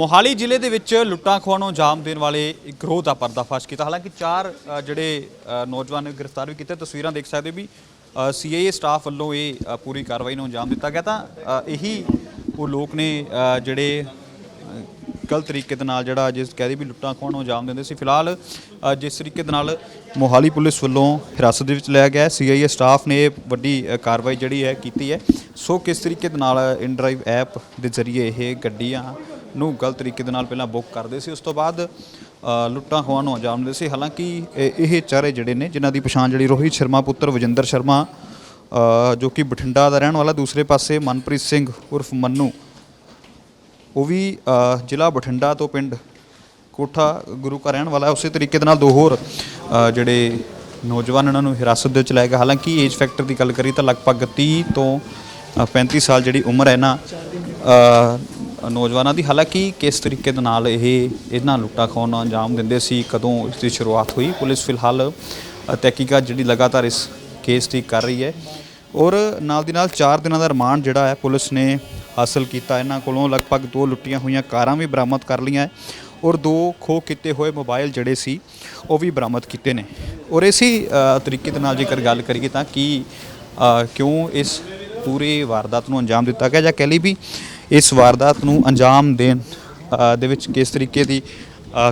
ਮੋਹਾਲੀ ਜ਼ਿਲ੍ਹੇ ਦੇ ਵਿੱਚ ਲੁੱਟਾਂ ਖੋਹਾਂ ਨੂੰ ਅੰਜਾਮ ਦੇਣ ਵਾਲੇ ਗਰੋਹ ਦਾ ਪਰਦਾਫਾਸ਼ ਕੀਤਾ। ਹਾਲਾਂਕਿ ਚਾਰ ਅ, ਜਿਹੜੇ ਅ, ਨੌਜਵਾਨ ਨੂੰ ਗ੍ਰਿਫਤਾਰ ਵੀ ਕੀਤਾ। ਤਸਵੀਰਾਂ ਦੇਖ ਸਕਦੇ ਹੋ ਵੀ ਸੀਆਈਏ ਸਟਾਫ ਵੱਲੋਂ ਇਹ ਅ, ਪੂਰੀ ਕਾਰਵਾਈ ਨੂੰ ਅੰਜਾਮ ਦਿੱਤਾ ਗਿਆ ਤਾਂ ਅ, ਇਹੀ ਉਹ ਲੋਕ ਨੇ ਅ, ਜਿਹੜੇ ਅ, ਗਲਤ ਤਰੀਕੇ ਦੇ ਨਾਲ ਜਿਹੜਾ ਜਿਸ ਕਹਦੇ ਵੀ ਲੁੱਟਾਂ ਖੋਹਾਂ ਨੂੰ ਅੰਜਾਮ ਦਿੰਦੇ ਸੀ। ਫਿਲਹਾਲ ਅ, ਜਿਸ ਤਰੀਕੇ ਦੇ ਨਾਲ ਮੋਹਾਲੀ ਪੁਲਿਸ ਵੱਲੋਂ ਹਿਰਾਸਤ ਦੇ ਵਿੱਚ ਲਿਆ ਗਿਆ ਸੀਆਈਏ ਸਟਾਫ ਨੇ ਇਹ ਵੱਡੀ ਅ, ਕਾਰਵਾਈ ਜਿਹੜੀ ਹੈ ਕੀਤੀ ਹੈ। ਸੋ ਕਿਸ ਤਰੀਕੇ ਦੇ ਨਾਲ ਇਨਡਰਾਈਵ ਐਪ ਦੇ ਜ਼ਰੀਏ ਇਹ ਗੱਡੀਆਂ ਨੂੰ ਗਲਤ ਤਰੀਕੇ ਦੇ ਨਾਲ ਪਹਿਲਾਂ ਬੁੱਕ ਕਰਦੇ ਸੀ ਉਸ ਤੋਂ ਬਾਅਦ ਲੁੱਟਾਂ ਖੋਹਾਂ ਨੂੰ ਅੰਜਾਮ ਦਿੰਦੇ ਸੀ। ਹਾਲਾਂਕਿ ਇਹ ਇਹ ਚਾਰੇ ਜਿਹੜੇ ਨੇ ਜਿਨ੍ਹਾਂ ਦੀ ਪਛਾਣ ਜਿਹੜੀ ਰੋਹਿਤ ਸ਼ਰਮਾ ਪੁੱਤਰ ਵਜਿੰਦਰ ਸ਼ਰਮਾ ਜੋ ਕਿ ਬਠਿੰਡਾ ਦਾ ਰਹਿਣ ਵਾਲਾ ਦੂਸਰੇ ਪਾਸੇ ਮਨਪ੍ਰੀਤ ਸਿੰਘ ਉਰਫ ਮੰਨੂ ਉਹ ਵੀ ਜ਼ਿਲ੍ਹਾ ਬਠਿੰਡਾ ਤੋਂ ਪਿੰਡ ਕੋਠਾ ਗੁਰੂ ਕਾ ਰਹਿਣ ਵਾਲਾ ਉਸੇ ਤਰੀਕੇ ਦੇ ਨਾਲ ਦੋ ਹੋਰ ਜਿਹੜੇ ਨੌਜਵਾਨ ਇਹਨਾਂ ਨੂੰ ਹਿਰਾਸਤ ਦੇ ਵਿੱਚ ਲਿਆ ਗਿਆ ਹਾਲਾਂਕਿ ਏਜ ਫੈਕਟਰ ਦੀ ਗੱਲ ਕਰੀ ਤਾਂ ਲਗਭਗ 30 ਤੋਂ ਅ, 35 ਸਾਲ ਜਿਹੜੀ ਉਮਰ ਹੈ ਨਾ ਨੌਜਵਾਨਾਂ ਦੀ ਹਾਲਾਂਕਿ ਕਿਸ ਤਰੀਕੇ ਦੇ ਨਾਲ ਇਹ ਇਹਨਾਂ ਲੁੱਟਾਂ ਖੋਹਾਂ ਨੂੰ ਅੰਜਾਮ ਦਿੰਦੇ ਸੀ ਕਦੋਂ ਇਸ ਦੀ ਸ਼ੁਰੂਆਤ ਹੋਈ ਪੁਲਿਸ ਫਿਲਹਾਲ ਅ, ਤਹਿਕੀਕਾਤ ਜਿਹੜੀ ਲਗਾਤਾਰ ਇਸ ਕੇਸ ਦੀ ਕਰ ਰਹੀ ਹੈ। ਔਰ ਨਾਲ ਦੀ ਨਾਲ 4 ਦਿਨਾਂ ਦਾ ਰਿਮਾਂਡ ਜਿਹੜਾ ਹੈ ਪੁਲਿਸ ਨੇ ਹਾਸਲ ਕੀਤਾ। ਇਹਨਾਂ ਕੋਲੋਂ ਲਗਭਗ ਦੋ ਲੁੱਟੀਆਂ ਹੋਈਆਂ ਕਾਰਾਂ ਵੀ ਬਰਾਮਦ ਕਰ ਲਈਆਂ ਹੈ ਔਰ ਦੋ ਖੋ ਕੀਤੇ ਹੋਏ ਮੋਬਾਈਲ ਜਿਹੜੇ ਸੀ ਉਹ ਵੀ ਬਰਾਮਦ ਕੀਤੇ ਨੇ। ਔਰ ਇਸੇ ਤਰੀਕੇ ਦੇ ਨਾਲ ਜੇਕਰ ਗੱਲ ਕਰੀਏ ਤਾਂ ਕੀ ਕਿਉਂ ਇਸ ਪੂਰੇ ਵਾਰਦਾਤ ਨੂੰ ਅੰਜਾਮ ਦਿੱਤਾ ਗਿਆ ਜਾਂ ਕਹਿ ਲਈ ਵੀ ਇਸ ਵਾਰਦਾਤ ਨੂੰ ਅੰਜਾਮ ਦੇਣ ਦੇ ਵਿੱਚ ਕਿਸ ਤਰੀਕੇ ਦੀ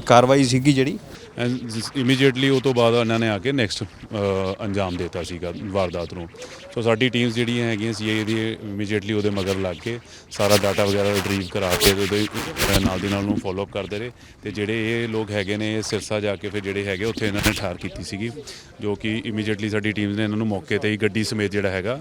ਕਾਰਵਾਈ ਸੀਗੀ ਜਿਹੜੀ? ਐਂਡ ਇਮੀਡੀਏਟਲੀ ਉਹ ਤੋਂ ਬਾਅਦ ਇਹਨਾਂ ਨੇ ਆ ਕੇ ਨੈਕਸਟ ਅੰਜਾਮ ਦਿੱਤਾ ਸੀਗਾ ਵਾਰਦਾਤ ਨੂੰ। ਸੋ ਸਾਡੀ ਟੀਮਸ ਜਿਹੜੀਆਂ ਹੈਗੀਆਂ ਸੀਆਈਏ ਦੀ ਇਮੀਡੀਏਟਲੀ ਉਹਦੇ ਮਗਰ ਲੱਗ ਕੇ ਸਾਰਾ ਡਾਟਾ ਵਗੈਰਾ ਰਿਟਰੀਵ ਕਰਾ ਕੇ ਉਹਦੇ ਨਾਲ ਦੀ ਨਾਲ ਉਹਨੂੰ ਫਾਲੋ ਅਪ ਕਰਦੇ ਰਹੇ। ਤੇ ਜਿਹੜੇ ਇਹ ਲੋਕ ਹੈਗੇ ਨੇ ਸਿਰਸਾ ਜਾ ਕੇ ਫਿਰ ਜਿਹੜੇ ਹੈਗੇ, ਉੱਥੇ ਇਹਨਾਂ ਨੇ ਠਾਰ ਕੀਤੀ ਸੀਗੀ, ਜੋ ਕਿ ਇਮੀਡੀਏਟਲੀ ਸਾਡੀ ਟੀਮਸ ਨੇ ਇਹਨਾਂ ਨੂੰ ਮੌਕੇ ਤੇ ਹੀ ਗੱਡੀ ਸਮੇਤ ਜਿਹੜਾ ਹੈਗਾ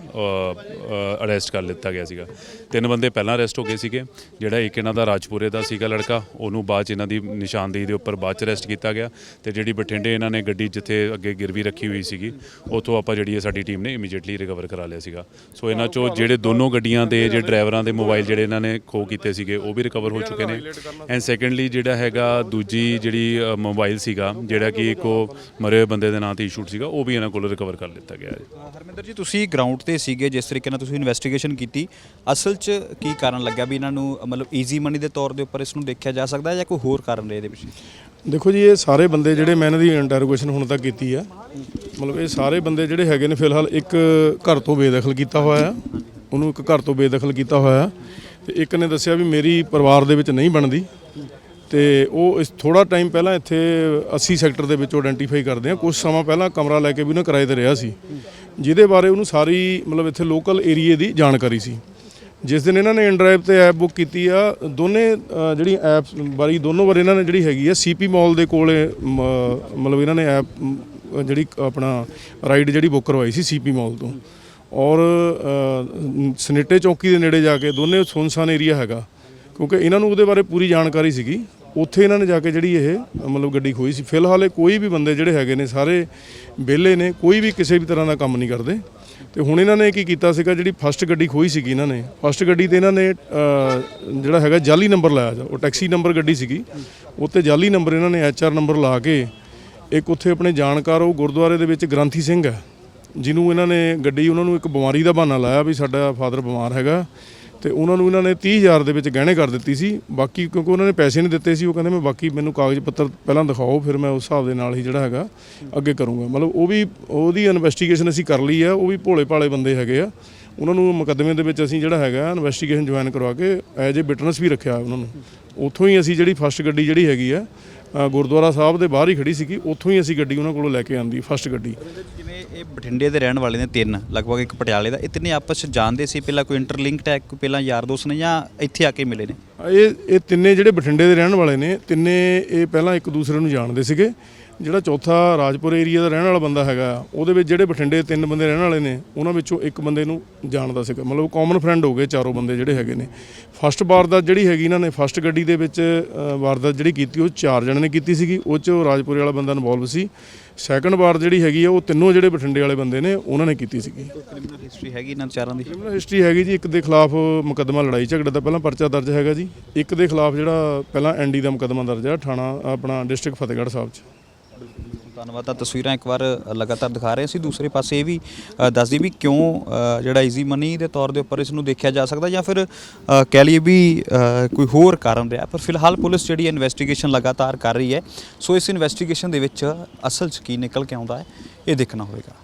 ਅਰੈਸਟ ਕਰ ਲਿੱਤਾ ਗਿਆ ਸੀਗਾ। ਤਿੰਨ ਬੰਦੇ ਪਹਿਲਾਂ ਅਰੈਸਟ ਹੋ ਗਏ ਸੀਗੇ, ਜਿਹੜਾ ਇੱਕ ਇਹਨਾਂ ਦਾ ਰਾਜਪੁਰੇ ਦਾ ਸੀਗਾ ਲੜਕਾ, ਉਹਨੂੰ ਬਾਅਦ ਚ ਇਹਨਾਂ ਦੀ ਨਿਸ਼ਾਨਦੇਹੀ ਦੇ ਉੱਪਰ ਬਾਅਦ ਚ ਅਰੈਸਟ ਕੀਤਾ ਗਿਆ। ਤੇ ਜਿਹੜੀ ਬਠਿੰਡੇ ਇਹਨਾਂ ਨੇ ਗੱਡੀ ਜਿੱਥੇ ਅੱਗੇ ਗਿਰਵੀ ਰੱਖੀ ਹੋਈ ਸੀਗੀ, ਉੱਥੋਂ ਆਪਾਂ ਜਿਹੜੀ ਹੈ ਸਾਡੀ ਟੀਮ ਨੇ ਇਮੀਡੀਏਟਲੀ ਰਿਕਵਰ ਕਰਾ ਲਿਆ ਸੀਗਾ। ਸੋ ਇਹਨਾਂ ਚੋਂ ਜਿਹੜੇ ਦੋਨੋਂ ਗੱਡੀਆਂ ਦੇ ਜਿਹੜੇ ਡਰਾਈਵਰਾਂ ਦੇ ਮੋਬਾਈਲ ਜਿਹੜੇ ਇਹਨਾਂ ਨੇ ਖੋ ਕੀਤੇ ਸੀਗੇ, ਉਹ ਵੀ ਰਿਕਵਰ ਹੋ ਚੁੱਕੇ ਨੇ। ਐਂਡ ਸੈਕੰਡਲੀ ਜਿਹੜਾ ਹੈਗਾ ਦੂਜੀ ਜਿਹੜੀ ਮੋਬਾਈਲ ਸੀਗਾ, ਜਿਹੜਾ ਕਿ ਇੱਕ ਉਹ ਮਰੇ ਹੋਏ ਬੰਦੇ ਦੇ ਨਾਂ ਤੇ ਇਸ਼ੂਡ ਸੀਗਾ, ਉਹ ਵੀ ਇਹਨਾਂ ਕੋਲੋਂ ਰਿਕਵਰ ਕਰ ਲਿੱਤਾ ਗਿਆ ਹੈ। ਹਰਮਿੰਦਰ ਜੀ, ਤੁਸੀਂ ਗਰਾਊਂਡ ਤੇ ਸੀਗੇ, ਜਿਸ ਤਰੀਕੇ ਨਾਲ ਤੁਸੀਂ ਇਨਵੈਸਟੀਗੇਸ਼ਨ ਕੀਤੀ, ਅਸਲ 'ਚ ਕੀ ਕਾਰਨ ਲੱਗਿਆ ਵੀ ਇਹਨਾਂ ਨੂੰ, ਮਤਲਬ ਈਜ਼ੀ ਮਨੀ ਦੇ ਤੌਰ ਦੇ ਉੱਪਰ ਇਸ ਨੂੰ ਦੇਖਿਆ ਜਾ ਸਕਦਾ ਹੈ ਜਾਂ ਕੋਈ ਹੋਰ ਕਾਰਨ ਰਹੇ ਇਹਦੇ ਪਿੱਛੇ? ਦੇਖੋ ਜੀ, ਇਹ ਸਾਰੇ ਬੰਦੇ ਜਿਹੜੇ ਮੈਂ ਇਹਨਾਂ ਦੀ ਇੰਟਰੋਗੇਸ਼ਨ ਹੁਣ ਤੱਕ ਕੀਤੀ ਆ, ਮਤਲਬ ਇਹ ਸਾਰੇ ਬੰਦੇ ਜਿਹੜੇ ਹੈਗੇ ਨੇ ਫਿਲਹਾਲ ਇੱਕ ਘਰ ਤੋਂ ਬੇਦਖਲ ਕੀਤਾ ਹੋਇਆ ਆ, ਉਹਨੂੰ ਇੱਕ ਘਰ ਤੋਂ ਬੇਦਖਲ ਕੀਤਾ ਹੋਇਆ ਆ। ਤੇ ਇੱਕ ਨੇ ਦੱਸਿਆ ਵੀ ਮੇਰੀ ਪਰਿਵਾਰ ਦੇ ਵਿੱਚ ਨਹੀਂ ਬਣਦੀ, ਤੇ ਉਹ ਇਸ ਥੋੜਾ ਟਾਈਮ ਪਹਿਲਾਂ ਇੱਥੇ 80 ਸੈਕਟਰ ਦੇ ਵਿੱਚ ਆਇਡੈਂਟੀਫਾਈ ਕਰਦੇ ਆ ਕੁਝ ਸਮਾਂ ਪਹਿਲਾਂ ਕਮਰਾ ਲੈ ਕੇ ਵੀ ਉਹਨਾਂ ਕਿਰਾਏ ਤੇ ਰਿਹਾ ਸੀ। ਜਿਹਦੇ ਬਾਰੇ ਉਹਨੂੰ ਸਾਰੀ ਮਤਲਬ ਇੱਥੇ ਲੋਕਲ ਏਰੀਏ ਦੀ ਜਾਣਕਾਰੀ ਸੀ। ਜਿਸ ਦਿਨ ਇਹਨਾਂ ਨੇ ਇਨਡਰਾਈਵ ਤੇ ਐਪ ਬੁੱਕ ਕੀਤੀ ਆ, ਦੋਨੇ ਜਿਹੜੀ ਐਪਸ ਬਾਰੀ, ਦੋਨੋਂ ਵਾਰ ਇਹਨਾਂ ਨੇ ਜਿਹੜੀ ਹੈਗੀ ਆ, ਸੀਪੀ ਮਾਲ ਦੇ ਕੋਲੇ ਮਤਲਬ ਇਹਨਾਂ ਨੇ ਐਪ ਜਿਹੜੀ ਆਪਣਾ ਰਾਈਡ ਜਿਹੜੀ ਬੁੱਕ ਕਰਵਾਈ ਸੀ ਸੀਪੀ ਮਾਲ ਤੋਂ। ਔਰ ਸਨੇਟੇ ਚੌਕੀ ਦੇ ਨੇੜੇ ਜਾ ਕੇ ਦੋਨੇ ਸੁਨਸਾਨ ਏਰੀਆ ਹੈਗਾ। ਕਿਉਂਕਿ ਇਹਨਾਂ ਨੂੰ ਉਹਦੇ ਬਾਰੇ ਪੂਰੀ ਜਾਣਕਾਰੀ ਸੀਗੀ। ਉੱਥੇ ਇਹਨਾਂ ਨੇ ਜਾ ਕੇ ਜਿਹੜੀ ਇਹ, ਮਤਲਬ ਗੱਡੀ ਖੋਈ ਸੀ। ਫਿਲਹਾਲ ਇਹ ਕੋਈ ਵੀ ਬੰਦੇ ਜਿਹੜੇ ਹੈਗੇ ਨੇ, ਸਾਰੇ ਵਿਹਲੇ ਨੇ, ਕੋਈ ਵੀ ਕਿਸੇ ਵੀ ਤਰ੍ਹਾਂ ਦਾ ਕੰਮ ਨਹੀਂ ਕਰਦੇ। ਤੇ ਹੁਣ ਇਹਨਾਂ ਨੇ ਕੀ ਕੀਤਾ ਸੀਗਾ, ਜਿਹੜੀ ਫਸਟ ਗੱਡੀ ਖੋਈ ਸੀਗੀ ਇਹਨਾਂ ਨੇ, ਫਸਟ ਗੱਡੀ ਤੇ ਇਹਨਾਂ ਨੇ ਜਿਹੜਾ ਹੈਗਾ ਜਾਲੀ ਨੰਬਰ ਲਾਇਆ ਜਾ, ਉਹ ਟੈਕਸੀ ਨੰਬਰ ਗੱਡੀ ਸੀਗੀ। ਉੱਤੇ ਜਾਲੀ ਨੰਬਰ ਇਹਨਾਂ ਨੇ ਐਚਆਰ ਨੰਬਰ ਲਾ ਕੇ, ਇੱਕ ਉੱਥੇ ਆਪਣੇ ਜਾਣਕਾਰ, ਉਹ ਗੁਰਦੁਆਰੇ ਦੇ ਵਿੱਚ ਗ੍ਰੰਥੀ ਸਿੰਘ ਹੈ, ਜਿਹਨੂੰ ਇਹਨਾਂ ਨੇ ਗੱਡੀ, ਉਹਨਾਂ ਨੂੰ ਇੱਕ ਬਿਮਾਰੀ ਦਾ ਬਹਾਨਾ ਲਾਇਆ ਵੀ ਸਾਡਾ ਫਾਦਰ ਬਿਮਾਰ ਹੈਗਾ। ਤੇ ਉਹਨਾਂ ਨੂੰ ਇਹਨਾਂ ਨੇ 30000 ਦੇ ਵਿੱਚ ਗਹਿਣੇ ਕਰ ਦਿੱਤੀ ਸੀ। ਬਾਕੀ ਕਿਉਂਕਿ ਉਹਨਾਂ ਨੇ ਪੈਸੇ ਨਹੀਂ ਦਿੱਤੇ ਸੀ, ਉਹ ਕਹਿੰਦੇ ਮੈਂ ਬਾਕੀ ਮੈਨੂੰ ਕਾਗਜ਼ ਪੱਤਰ ਪਹਿਲਾਂ ਦਿਖਾਓ, ਫਿਰ ਮੈਂ ਉਸ ਹਿਸਾਬ ਦੇ ਨਾਲ ਹੀ ਜਿਹੜਾ ਹੈਗਾ ਅੱਗੇ ਕਰੂੰਗਾ। ਮਤਲਬ ਉਹ ਵੀ ਉਹਦੀ ਇਨਵੈਸਟੀਗੇਸ਼ਨ ਅਸੀਂ ਕਰ ਲਈ ਆ, ਉਹ ਵੀ ਭੋਲੇ ਭਾਲੇ ਬੰਦੇ ਹੈਗੇ ਆ। ਉਹਨਾਂ ਨੂੰ ਮੁਕੱਦਮੇ ਦੇ ਵਿੱਚ ਅਸੀਂ ਜਿਹੜਾ ਹੈਗਾ ਇਨਵੈਸਟੀਗੇਸ਼ਨ ਜੁਆਇਨ ਕਰਵਾ ਕੇ ਐਜ ਏ ਵਿਟਨੈਸ ਵੀ ਰੱਖਿਆ ਉਹਨਾਂ ਨੂੰ। ਉੱਥੋਂ ਹੀ ਅਸੀਂ ਜਿਹੜੀ ਫਸਟ ਗੱਡੀ ਜਿਹੜੀ ਹੈਗੀ ਆ ਗੁਰਦੁਆਰਾ ਸਾਹਿਬ ਦੇ ਬਾਹਰ ਹੀ ਖੜੀ ਸੀਗੀ ਉੱਥੋਂ ਹੀ ਅਸੀਂ ਗੱਡੀ ਉਹਨਾਂ ਕੋਲੋਂ ਲੈ ਕੇ ਆਂਦੀ ਫਸਟ ਗੱਡੀ। ਜਿਵੇਂ ਇਹ ਬਠਿੰਡੇ ਦੇ ਰਹਿਣ ਵਾਲੇ ਨੇ ਤਿੰਨ ਲਗਭਗ ਇੱਕ ਪਟਿਆਲੇ ਦਾ ਇਹ ਤਿੰਨੇ ਆਪਸ 'ਚ ਜਾਣਦੇ ਸੀ ਪਹਿਲਾਂ ਕੋਈ ਇੰਟਰਲਿੰਕਡ ਹੈ ਕੋਈ ਪਹਿਲਾਂ ਯਾਰ ਦੋਸਤ ਨੇ ਜਾਂ ਇੱਥੇ ਆ ਕੇ ਮਿਲੇ ਨੇ? ਇਹ ਇਹ ਤਿੰਨੇ ਜਿਹੜੇ ਬਠਿੰਡੇ ਦੇ ਰਹਿਣ ਵਾਲੇ ਨੇ ਤਿੰਨੇ ਇਹ ਪਹਿਲਾਂ ਇੱਕ ਦੂਸਰੇ ਨੂੰ ਜਾਣਦੇ ਸੀਗੇ। ਜਿਹੜਾ ਚੌਥਾ ਰਾਜਪੁਰ ਏਰੀਆ ਦਾ ਰਹਿਣ ਵਾਲਾ ਬੰਦਾ ਹੈਗਾ ਉਹਦੇ ਵਿੱਚ ਜਿਹੜੇ ਬਠਿੰਡੇ ਤਿੰਨ ਬੰਦੇ ਰਹਿਣ ਵਾਲੇ ਨੇ ਉਹਨਾਂ ਵਿੱਚੋਂ ਇੱਕ ਬੰਦੇ ਨੂੰ ਜਾਣਦਾ ਸੀਗਾ। ਮਤਲਬ ਕਾਮਨ ਫਰੈਂਡ ਹੋ ਗਏ ਚਾਰੋਂ ਬੰਦੇ ਜਿਹੜੇ ਹੈਗੇ ਨੇ। ਫਸਟ ਵਾਰਦਾਤ ਜਿਹੜੀ ਹੈਗੀ ਇਹਨਾਂ ਨੇ ਫਸਟ ਗੱਡੀ ਦੇ ਵਿੱਚ ਵਾਰਦਾਤ ਜਿਹੜੀ ਕੀਤੀ ਉਹ ਚਾਰ ਜਣੇ ਨੇ ਕੀਤੀ ਸੀਗੀ ਉਹ 'ਚ ਉਹ ਰਾਜਪੁਰੇ ਵਾਲਾ ਬੰਦਾ ਇਨਵੋਲਵ ਸੀ। ਸੈਕੰਡ ਵਾਰ ਜਿਹੜੀ ਹੈਗੀ ਆ ਉਹ ਤਿੰਨੋਂ ਜਿਹੜੇ ਬਠਿੰਡੇ ਵਾਲੇ ਬੰਦੇ ਨੇ ਉਹਨਾਂ ਨੇ ਕੀਤੀ ਸੀਗੀ। ਕ੍ਰਿਮੀਨਲ ਹਿਸਟਰੀ ਹੈਗੀ ਇਹਨਾਂ ਚਾਰਾਂ ਦੀ? ਕ੍ਰਿਮੀਨਲ ਹਿਸਟਰੀ ਹੈਗੀ ਜੀ ਇੱਕ ਦੇ ਖਿਲਾਫ ਮੁਕੱਦਮਾ ਲੜਾਈ ਝਗੜੇ ਦਾ ਪਹਿਲਾਂ ਪਰਚਾ ਦਰਜ ਹੈਗਾ ਜੀ। ਇੱਕ ਦੇ ਖਿਲਾਫ ਜਿਹੜਾ ਪਹਿਲਾਂ ਐਨਡੀ ਦਾ ਮੁਕੱਦਮਾ ਦਰਜ ਹੈ ਥਾਣਾ ਆਪਣਾ ਡਿਸਟ੍ਰਿਕਟ ਫਤਿਹਗੜ੍ਹ ਸਾਹਿਬ 'ਚ। ਧੰਨਵਾਦ ਤਾਂ ਤਸਵੀਰਾਂ ਇੱਕ ਵਾਰ ਲਗਾਤਾਰ ਦਿਖਾ ਰਹੇ ਸੀ ਦੂਸਰੇ ਪਾਸੇ ਇਹ ਵੀ ਅ, ਦੱਸਦੀ ਵੀ ਕਿਉਂ ਅ, ਜਿਹੜਾ ਈਜ਼ੀ ਮਨੀ ਦੇ ਤੌਰ ਦੇ ਉੱਪਰ ਇਸ ਨੂੰ ਦੇਖਿਆ ਜਾ ਸਕਦਾ ਜਾਂ ਫਿਰ ਅ, ਕਹਿ ਲਈਏ ਵੀ ਅ, ਕੋਈ ਹੋਰ ਕਾਰਨ ਰਿਹਾ ਪਰ ਫਿਲਹਾਲ ਪੁਲਿਸ ਜਿਹੜੀ ਇਨਵੈਸਟੀਗੇਸ਼ਨ ਲਗਾਤਾਰ ਕਰ ਰਹੀ ਹੈ ਸੋ ਇਸ ਇਨਵੈਸਟੀਗੇਸ਼ਨ ਦੇ ਵਿੱਚ ਅਸਲ 'ਚ ਕੀ ਨਿਕਲ ਕੇ ਆਉਂਦਾ ਹੈ ਇਹ ਦੇਖਣਾ ਹੋਵੇਗਾ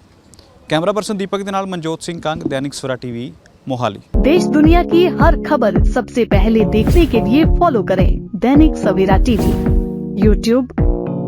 ਕੈਮਰਾ ਪਰਸਨ ਦੀਪਕ ਦੇ ਨਾਲ ਮਨਜੋਤ ਸਿੰਘ ਕੰਗ ਦੈਨਿਕ ਸਵੇਰਾ ਟੀਵੀ ਮੋਹਾਲੀ देश दुनिया की हर खबर सबसे पहले देखने के लिए फॉलो करें दैनिक सवेरा टीवी यूट्यूब